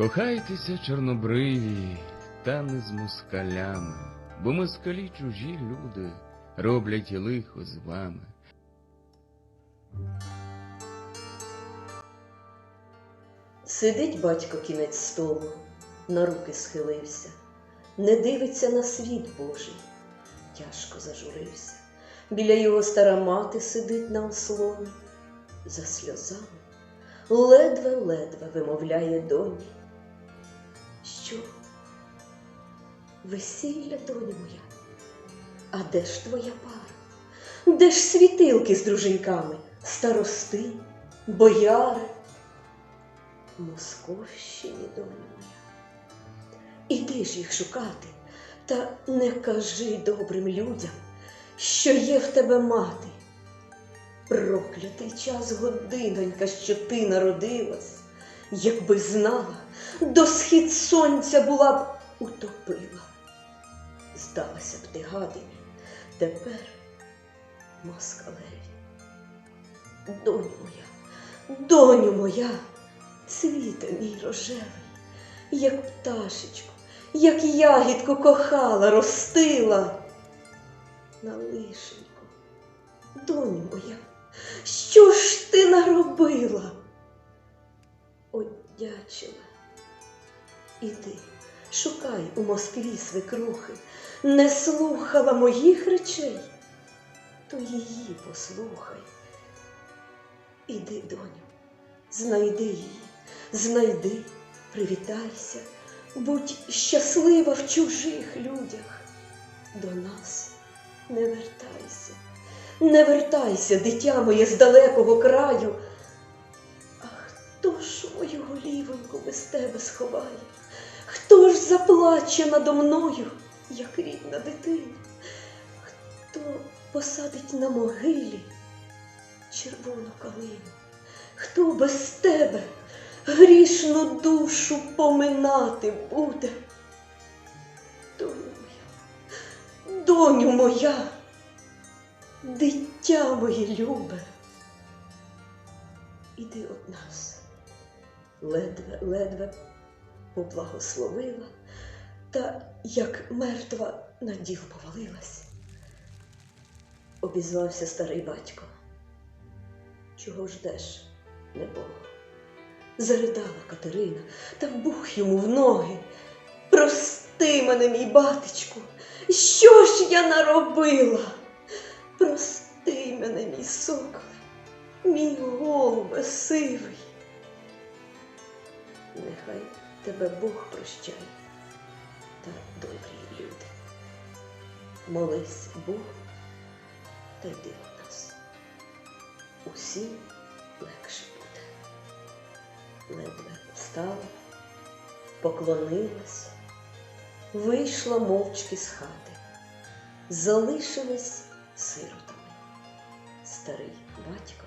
Кохайтеся, чорнобриві, та не з москалями, бо москалі чужі люди роблять лихо з вами. Сидить батько кінець столу, на руки схилився, не дивиться на світ Божий, тяжко зажурився. Біля його стара мати сидить на ослоні, за сльозами, ледве-ледве вимовляє доні. Що? Весілля, доню моя, а де ж твоя пара? Де ж світилки з друженьками, старости, бояри? Московщині, доню моя. Іди ж їх шукати, та не кажи добрим людям, що є в тебе мати. Проклятий час годинонька, що ти народилась, якби знала, до схід сонця була б утопила. Здалася б ти гадині, тепер москалеві. Доню моя, доню моя, світе мій рожевий, як пташечку, як ягідку кохала, ростила. На лишеньку, доню моя, що ж ти наробила? Одячила. Іди, шукай у Москві свекрухи, не слухала моїх речей, то її послухай. Іди, доню, знайди її, знайди, привітайся, будь щаслива в чужих людях. До нас не вертайся, не вертайся, дитя моє з далекого краю. Голівоньку без тебе сховає? Хто ж заплаче надо мною, як рідна дитина? Хто посадить на могилі червону калину? Хто без тебе грішну душу поминати буде? Доню моя, доню моя, дитя моє любе, іди од нас, ледве, ледве поблагословила, та як мертва на діл повалилась. Обізвався старий батько. Чого ждеш, небого? Заридала Катерина та вбух йому в ноги. Прости мене, мій батечку, що ж я наробила? Прости мене, мій соколе, мій голубе сивий. Нехай тебе Бог прощає та добрі люди. Молись Богу та йди до нас. Усім легше буде. Ледве встала, поклонилась, вийшла мовчки з хати, залишились сиротами. Старий батько